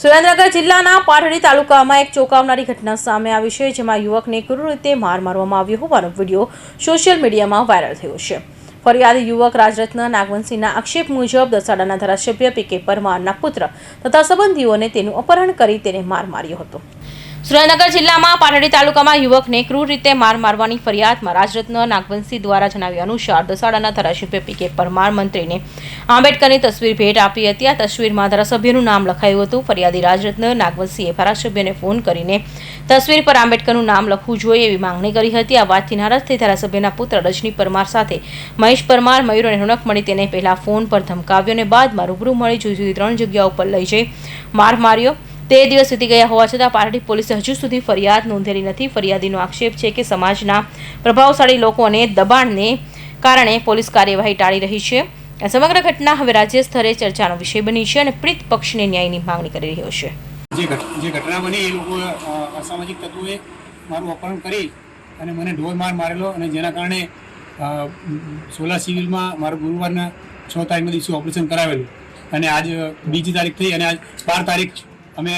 સુરેન્દ્રનગર જિલ્લાના પાટડી તાલુકામાં એક ચોંકાવનારી ઘટના સામે આવી છે, જેમાં યુવકને ક્રૂર રીતે માર મારવામાં આવ્યો હોવાનો વીડિયો સોશિયલ મીડિયામાં વાયરલ થયો છે. ફરિયાદ યુવક રાજરત્ન નાગવંશીના આક્ષેપ મુજબ દસાડાના ધારાસભ્ય પી કે પરમારના પુત્ર તથા સંબંધીઓને તેનું અપહરણ કરી તેને માર માર્યો હતો. સુરેન્દ્રનગર જિલ્લામાં પાટડી તાલુકામાં યુવકને ક્રૂર રીતે માર મારવાની ફરિયાદમાં રાજરત્ન નાગવંશી દ્વારા જણાવ્યા અનુસાર દસાડાના ધારાસભ્ય પી કે પરમાર મંત્રીને આંબેડકરની તસવીર ભેટ આપી હતી. આ તસવીરમાં ધારાસભ્યનું નામ લખાયું હતું. ફરિયાદી રાજરત્ન નાગવંશીએ ધારાસભ્યને ફોન કરીને તસવીર પર આંબેડકરનું નામ લખવું જોઈએ એવી માંગણી કરી હતી. આ વાતથી નારાજ થઈ ધારાસભ્યના પુત્ર રજની પરમાર સાથે મહેશ પરમાર, મયુર અને રોનક મળી તેને પહેલા ફોન પર ધમકાવ્યો અને બાદમાં રૂબરૂ મળી જુદી જુદી ત્રણ જગ્યાઓ પર લઈ જઈ માર માર્યો. તે દિવસ વીતી ગયા હોવા છતાં પારડી પોલીસે હજુ સુધી ફરિયાદ નોંધેલી નથી. ફરિયાદીનો આક્ષેપ છે કે સમાજના પ્રભાવશાળી લોકો અને દબાણને કારણે પોલીસ કાર્યવાહી ટાળી રહી છે. સમગ્ર ઘટના હવે રાજ્ય સ્તરે ચર્ચાનો વિષય બની છે અને પ્રીત પક્ષને ન્યાયની માંગણી કરી રહ્યો છે. જે ઘટના બની એ લોકો અસામાજિક તત્વોએ મારું અપહરણ કરી અને મને ઢોર માર મારેલો અને જેના કારણે સોલા સિવિલમાં મારું ગુરુવારના છ તારીખના દિવસે ઓપરેશન કરાવેલું. અને આજ બીજી તારીખ થઈ અને આજ બાર તારીખ અમે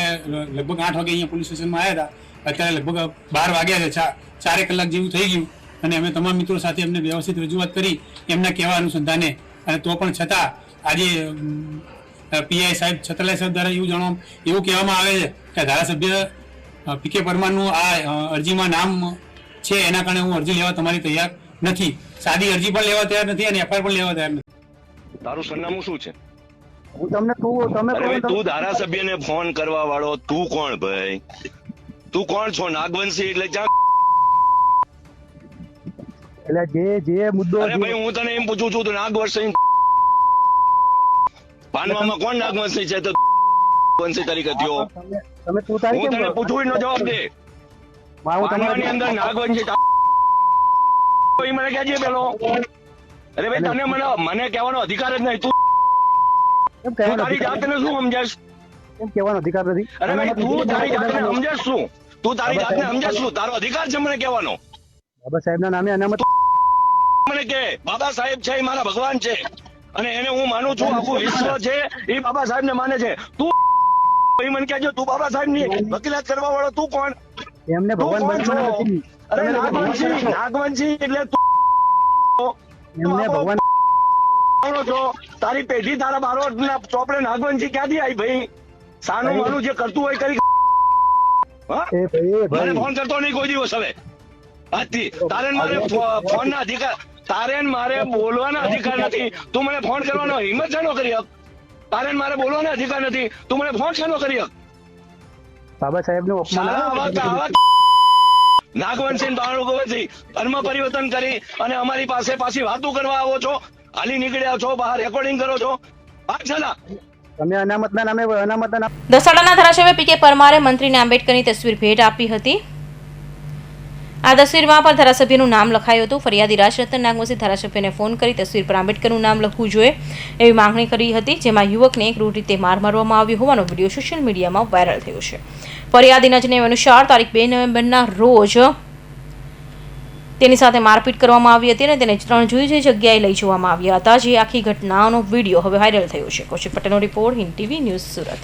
લગભગ આઠ વાગે અહીંયા પોલીસ સ્ટેશનમાં આવ્યા હતા. અત્યારે લગભગ બાર વાગ્યા છે ચાર ચારેક કલાક જેવું થઈ ગયું. અને અમે તમામ મિત્રો સાથે અમને વ્યવસ્થિત રજૂઆત કરી, એમના કહેવા અનુસંધાને. અને તો પણ છતાં, આજે પીઆઈ સાહેબ છત્રલાય સાહેબ દ્વારા એવું જાણવા એવું કહેવામાં આવે છે કે ધારાસભ્ય પી કે પરમારનું આ અરજીમાં નામ છે, એના કારણે હું અરજી લેવા તમારી તૈયાર નથી. સાદી અરજી પણ લેવા તૈયાર નથી અને એફઆઈઆર પણ લેવા તૈયાર નથી. તારું સરનામું શું છે? હું તમને કહું તમે તું ધારાસભ્યને ફોન કરવા વાળો તું કોણ ભાઈ? તું કોણ છો નાગવંશી? એટલે જા એટલે જે જે મુદ્દો અરે ભાઈ હું તને એમ પૂછું છું તો નાગવંશી પાનવામાં કોણ નાગવંશી છે? તો વંશી તરીકે થયો. તમે તું તારી હું તને પૂછું પૂછવું જવાબ દે. માં તમારી અંદર નાગવંશી કોઈ મને કહેજે પેલો. અરે ભાઈ તને મને મને કહેવાનો અધિકાર જ નહીં. તું કેમ તું તારી જાતને શું સમજાશ કેમ કહેવાનો અધિકાર નથી. અરે ભાઈ તું તારી જાતને સમજાશ શું? તું તારી જાતને સમજાશ શું? તારો અધિકાર છે મને કહેવાનો. સાહેબ ના નામે અનામત મને કે બાબા સાહેબ છે એ મારા ભગવાન છે. અને એને હું માનું છું આખું વિશ્વ છે એ બાબા સાહેબ ને માને છે. તું એ મને કહેજો તું બાબા સાહેબની વકીલાત કરવા વાળો તું કોણ? એમને ભગવાન નથી. અરે નાગવંશી નાગવંશી એટલે તું એમને ભગવાન માનો છો? તારી પેઢી તારા બારોટ ના ચોપડે નાગવંશી ક્યાંથી આવી ભાઈ? સાનું માનું જે કરતું હોય કરી મને ફોન કરતો નહીં કોઈ દિવસ હવે. આજથી તારે મારે ફોન ના અધિકાર તારે મારે બોલવાના અધિકાર નથી. તું મને ફોન કરવાનો હિંમત શાનો કરી હક? તારે મારે બોલવાનો અધિકાર નથી. તું મને ફોન શાનો કરી હક? બાબા સાહેબનું અપમાન નાગવંશી ધર્મ પરિવર્તન કરી અને અમારી પાસે પાછી વાતો કરવા આવો છો. હાલી નીકળ્યા છો બહાર રેકોર્ડિંગ કરો છો. આ તમે અનામત નામે અનામત દસાડાના ધારાસભ્ય પી પરમારે મંત્રીને આંબેડકરની તસવીર ભેટ આપી હતી. આ તસવીરમાં પણ ધારાસભ્યનું નામ લખાયું હતું. ફરિયાદી રાજરતન નાગવંશી ધારાસભ્યને ફોન કરી તસવીર પર આંબેડકરનું નામ લખવું જોઈએ એવી માંગણી કરી હતી જેમાં યુવકને ક્રૂર રીતે માર મારવામાં આવ્યો હોવાનો વીડિયો સોશિયલ મીડિયામાં વાયરલ થયો છે. ફરિયાદીના જણાવ્યા અનુસાર તારીખ બે નવેમ્બરના રોજ તેની સાથે મારપીટ કરવામાં આવી હતી અને તેને ત્રણ જુદી જુદી જગ્યાએ લઈ જવામાં આવ્યા હતા. જે આખી ઘટનાનો વીડિયો હવે વાયરલ થયો છે. કૌશિક પટેલનો report Hind TV news Surat.